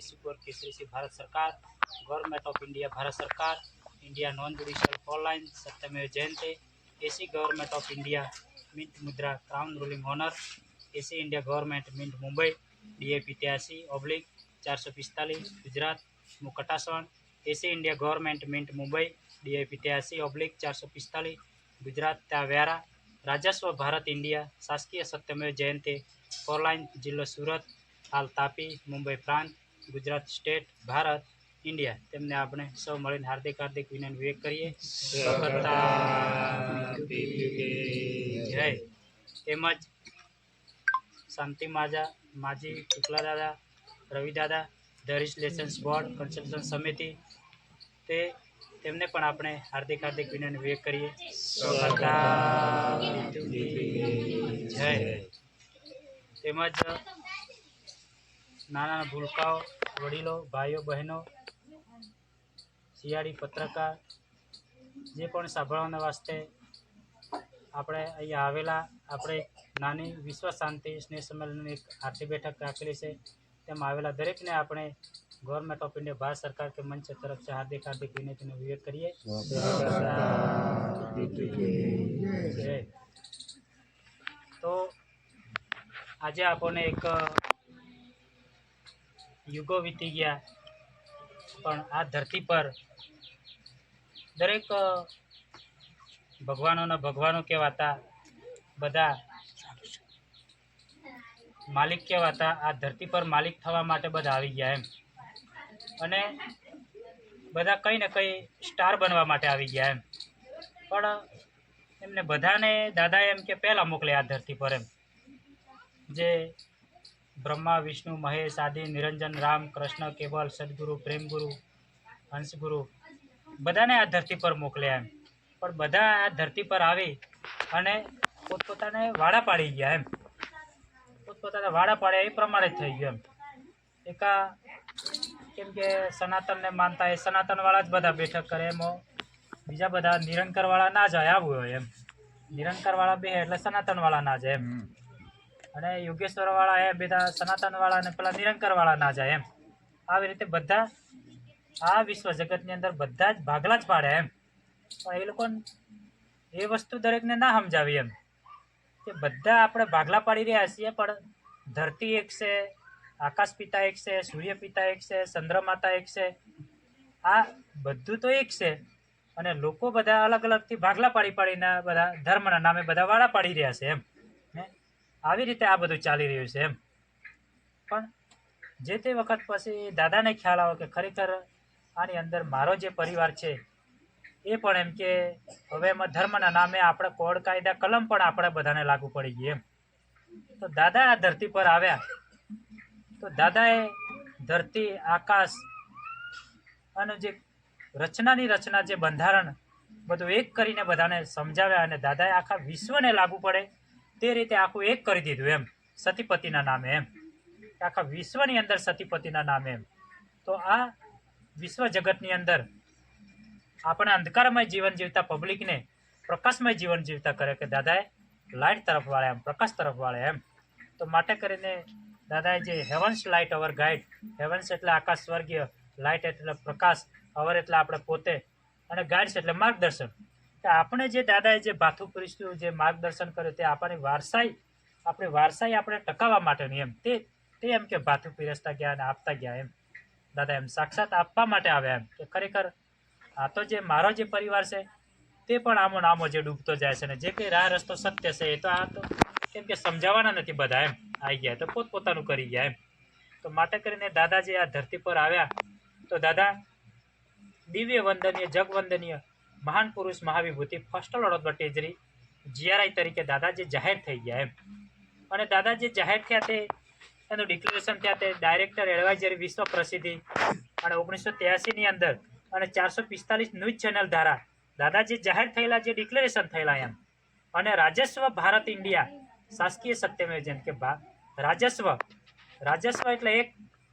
Super Kesari से भारत सरकार government of India Bharat सरकार इंडिया नॉन जुडिशियल ऑनलाइन सत्यमेव जयंते AC government of India mint मुद्रा crown ruling honour AC India government mint Mumbai DAP ત્યાસી oblique ચારસો પિસ્તાલીસ Gujarat મુકટાસણ AC India government mint Mumbai DIP ત્યાસી oblique ચારસો પિસ્તાલીસ ગુજરાત ત્યાં વ્યારા રાજસ્વ ભારત ઇન્ડિયા શાસકીય સત્યમેવ જયંતે ફોરલાઇન જિલ્લો સુરત હાલ તાપી મુંબઈ પ્રાંત ગુજરાત સ્ટેટ, ભારત, ઇન્ડિયા. તેમને આપણે સૌ મળીને હાર્દિક હાર્દિક વિનંતી વિવેક કરીએ. જય. તેમજ શાંતિ માજા માજી શુક્લા દાદા, રવિ દાદા ધરીશ લેસન્સ બોર્ડ કન્સલ્ટન સમિતિ. તે, તેમને પણ આપણે હાર્દિક હાર્દિક વિનંતી વિવેક કરીએ. જય. તેમજ નાના ભૂલકાઓ વડીલો, ભાઈઓ, બહેનો, શિયાળી પત્રકાર, જે પણ સાંભળવાના વાસ્તે આપણે અહીંયા આવેલા, આપણે નાની વિશ્વ શાંતિ સ્નેહ સંમેલનની એક આર્થિક બેઠક રાખેલી છે. તેમાં આવેલા દરેકને આપણે ગવર્મેન્ટ ઓફ ઇન્ડિયા ભારત સરકાર કે મંચ તરફથી હાર્દિક હાર્દિક વિનંતીનો વિવેક કરીએ. તો આજે આપણને એક યુગો વીતી ગયા. પણ આ ધરતી પર દરેક ભગવાનોના ભગવાનો કહેવાતા બધા માલિક કહેવાતા આ ધરતી પર માલિક થવા માટે બધા આવી ગયા એમ. અને બધા કંઈ ને કંઈ સ્ટાર બનવા માટે આવી ગયા એમ. પણ એમને બધાને દાદા એમ કે પહેલાં મોકલે આ ધરતી પર એમ. જે બ્રહ્મા, વિષ્ણુ, મહેશ આદિ, નિરંજન, રામ, કૃષ્ણ, કેવલ, સદગુરુ, પ્રેમગુરુ, હંસગુરુ, બધાને આ ધરતી પર મોકલ્યા એમ. પણ બધા આ ધરતી પર આવી અને પોતપોતાને વાડા પાડી ગયા એમ. પોતપોતાના વાડા પાડ્યા એ પ્રમાણે થઈ ગયું એમ. એકા કેમ કે સનાતનને માનતા એ સનાતનવાળા જ બધા બેઠક કરે એમાં. બીજા બધા નિરંકરવાળા ના જાય, આવું હોય એમ. નિરંકરવાળા બે એટલે સનાતનવાળા ના જાય એમ. અને યોગેશ્વરવાળા એ બધા સનાતનવાળા અને પેલા નિરંકરવાળા ના જાય એમ. આવી રીતે બધા આ વિશ્વ જગતની અંદર બધા જ ભાગલા જ પાડે એમ. પણ એ લોકોને એ વસ્તુ દરેકને ના સમજાવી એમ. કે બધા આપણે ભાગલા પાડી રહ્યા છીએ, પણ ધરતી એક છે, આકાશ પિતા એક છે, સૂર્ય પિતા એક છે ચંદ્રમાતા એક છે. આ બધું તો એક છે. અને લોકો બધા અલગ અલગથી ભાગલા પાડી પાડીને બધા ધર્મના નામે બધા વાળા પાડી રહ્યા છે એમ. આવી રીતે આ બધું ચાલી રહ્યું છે એમ. પણ જે તે વખત પછી દાદાને ખ્યાલ આવે કે ખરેખર આની અંદર મારો જે પરિવાર છે, એ પણ એમ કે હવે એમાં ધર્મના નામે આપણે કોડ કાયદા કલમ પણ આપણે બધાને લાગુ પડી ગઈ એમ. તો દાદા આ ધરતી પર આવ્યા. તો દાદાએ ધરતી, આકાશ અને જે રચનાની રચના, જે બંધારણ બધું એક કરીને બધાને સમજાવ્યા અને દાદાએ આખા વિશ્વને લાગુ પડે. તે રીતે આખું એક કરી દીધું એમ. સતીપતિના નામે એમ. આખા વિશ્વની અંદર સતીપતિના નામે એમ. તો આ વિશ્વ જગતની અંદર આપણે અંધકારમય જીવન જીવતા પબ્લિકને પ્રકાશમય જીવન જીવતા કરે કે દાદાએ લાઇટ તરફ વાળે એમ, પ્રકાશ તરફ વાળે એમ. તો માટે કરીને દાદાએ જે હેવન્સ લાઇટ અવર ગાઈડ, હેવન્સ એટલે આકાશ સ્વર્ગીય લાઇટ એટલે પ્રકાશ, અવર એટલે આપણે પોતે, અને ગાઈડ્સ એટલે માર્ગદર્શન. કે આપણે જે દાદાએ જે ભાથું પરિસ્થિતિ જે માર્ગદર્શન કર્યું તે આપણી વારસાઈ આપણી વારસાઈ આપણે ટકાવવા માટેની એમ. તે તે એમ કે ભાથું પીરસતા ગયા અને આપતા ગયા એમ. દાદા એમ સાક્ષાત આપવા માટે આવ્યા એમ કે ખરેખર આ તો જે મારો જે પરિવાર છે તે પણ આમો નામો જે ડૂબતો જાય છે ને જે કંઈ રાહ રસ્તો સત્ય છે એ તો આ તો કેમ કે સમજાવવાના નથી બધા એમ. આવી ગયા તો પોતપોતાનું કરી ગયા એમ. તો માટે કરીને દાદાજી આ ધરતી પર આવ્યા. તો દાદા દિવ્ય વંદનીય, જગવંદનીય મહાન પુરુષ મહાવિભૂતિ ફર્સ્ટ લોર્ડ બટેજરી ટેજરી જીઆરઆઈ તરીકે દાદાજી જાહેર થઈ ગયા એમ. અને દાદાજી જાહેર થયા તે, એનું ડિક્લેરેશન થયા તે ડાયરેક્ટર એડવાઇઝરી વિશ્વ પ્રસિદ્ધિ. અને ઓગણીસો ત્યાસીની અંદર અને ચારસો પિસ્તાલીસ ન્યૂઝ ચેનલ દ્વારા દાદાજી જાહેર થયેલા જે ડિક્લેરેશન થયેલા એમ. અને રાજસ્વ ભારત ઇન્ડિયા, શાસકીય સત્યમેવ જેમ કે રાજસ્વ રાજસ્વ એટલે એક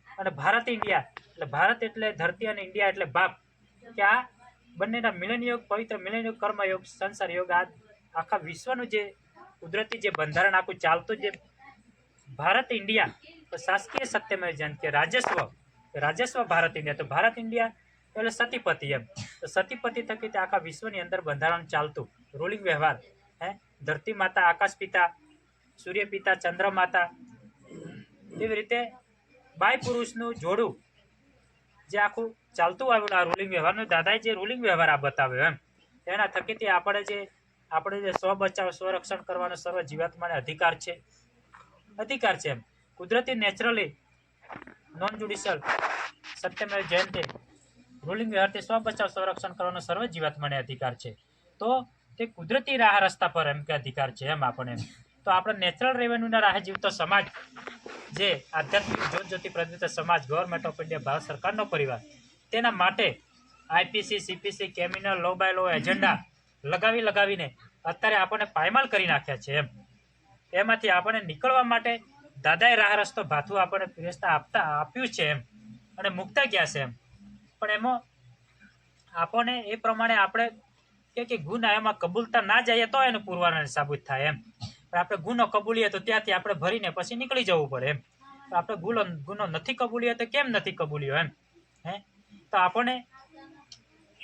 અને ભારત ઇન્ડિયા એટલે ભારત એટલે ધરતી અને ઇન્ડિયા એટલે બાપ. કે આ બંનેના મિલનયોગ, પવિત્ર મિલનયોગ, કર્મયોગ, સંસાર યોગ આ આખા વિશ્વનું જે કુદરતી જે બંધારણ આખું ચાલતું જે ભારત, ઇન્ડિયા શાસકીય સત્યમય કે રાજસ્વ રાજસ્વ ભારત, ઇન્ડિયા. તો ભારત, ઇન્ડિયા એટલે સતીપતિ એમ. તો સતીપતિ થકી તે આખા વિશ્વની અંદર બંધારણ ચાલતું. રૂલિંગ વ્યવહાર, હે? ધરતી માતા, આકાશ પિતા, સૂર્ય પિતા, ચંદ્ર માતા. એવી રીતે બાય પુરુષનું જોડું જે આખું ચાલતું આવ્યું આ રૂલિંગ વ્યવહારનું દાદાએ જે રૂલિંગ વ્યવહાર આ બતાવ્યો એમ. એના થકીથી આપણે જે આપણે જે સ્વ બચાવ સ્વરક્ષણ કરવાનો સર્વ જીવાત્માને અધિકાર છે. અધિકાર છે એમ. કુદરતી નેચરલી નોન જ્યુડિશિયલ સત્યમેવ જયંતે રૂલિંગ વ્યવહારથી સ્વ બચાવ સંરક્ષણ કરવાનો સર્વ જીવાત્માને અધિકાર છે. તો તે કુદરતી રાહ રસ્તા પર એમ કે અધિકાર છે એમ આપણે એમ તો આપણે નેચરલ રેવન્યુના રાહે જીવતો સમાજ જે આધ્યાત્મિક જ્યોતિ પ્રજ્વલિત સમાજ ગવર્મેન્ટ ઓફ ઇન્ડિયા ભારત સરકારનો પરિવાર, તેના માટે IPC CPC criminal law by law agenda લગાવી લગાવીને અત્યારે આપણને પાયમાલ કરી નાખ્યા છે એમ. એમાંથી આપણને નીકળવા માટે દાદાએ રાહ રસ્તો ભાથું આપણને ફેરસ્તા આપતા આપ્યું છે એમ અને મૂકતા ગયા છે એમ. પણ એમાં આપણને એ પ્રમાણે આપણે કે ગુના એમાં કબૂલતા ના જઈએ તો એનું પુરવાર સાબિત થાય એમ. આપણે ગુનો કબૂલીએ તો ત્યાંથી આપણે ભરીને પછી નીકળી જવું પડે એમ. તો આપણે ગુનો ગુનો નથી કબૂલીએ તો કેમ નથી કબૂલ્યો એમ? હે? તો આપણને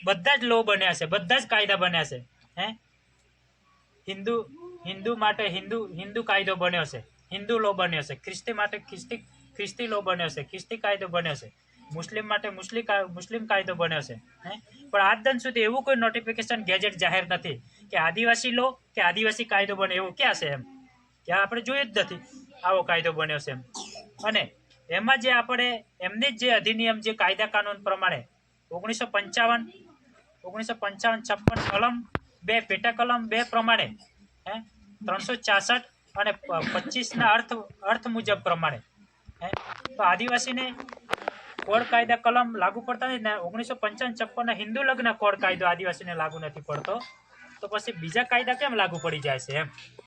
બધા જ લો બન્યા છે, બધા જ કાયદા બન્યા છે. હે? હિન્દુ હિન્દુ માટે હિન્દુ હિન્દુ કાયદો બન્યો છે. હિન્દુ લો બન્યો છે. ખ્રિસ્તી માટે ખ્રિસ્તી ખ્રિસ્તી લો બન્યો છે. ખ્રિસ્તી કાયદો બન્યો છે. મુસ્લિમ માટે મુસ્લિમ મુસ્લિમ કાયદો બન્યો છે. હે? પણ આજ દિન સુધી એવું કોઈ નોટિફિકેશન ગેજેટ જાહેર નથી કે આદિવાસી લો કે આદિવાસી કાયદો બને એવું ક્યાં છે એમ? ત્યાં આપણે જોયું જ નથી આવો કાયદો બન્યો છે એમ. અને એમાં જે આપણે, એમની જે અધિનિયમ, જે કાયદા કાનૂન પ્રમાણે ઓગણીસો પંચાવન ઓગણીસો પંચાવન, છપ્પન કલમ, બે પેટા કલમ, બે પ્રમાણે, હે, ત્રણસો છાસઠ અને પચીસના અર્થ અર્થ મુજબ પ્રમાણે, હે, તો આદિવાસીને કોડ કાયદા કલમ લાગુ પડતા નથી ને ઓગણીસો પંચાવન, છપ્પનના હિન્દુ લગ્ન કોડ કાયદો આદિવાસીને લાગુ નથી પડતો. તો પછી બીજા કાયદા કેમ લાગુ પડી જાય છે એમ?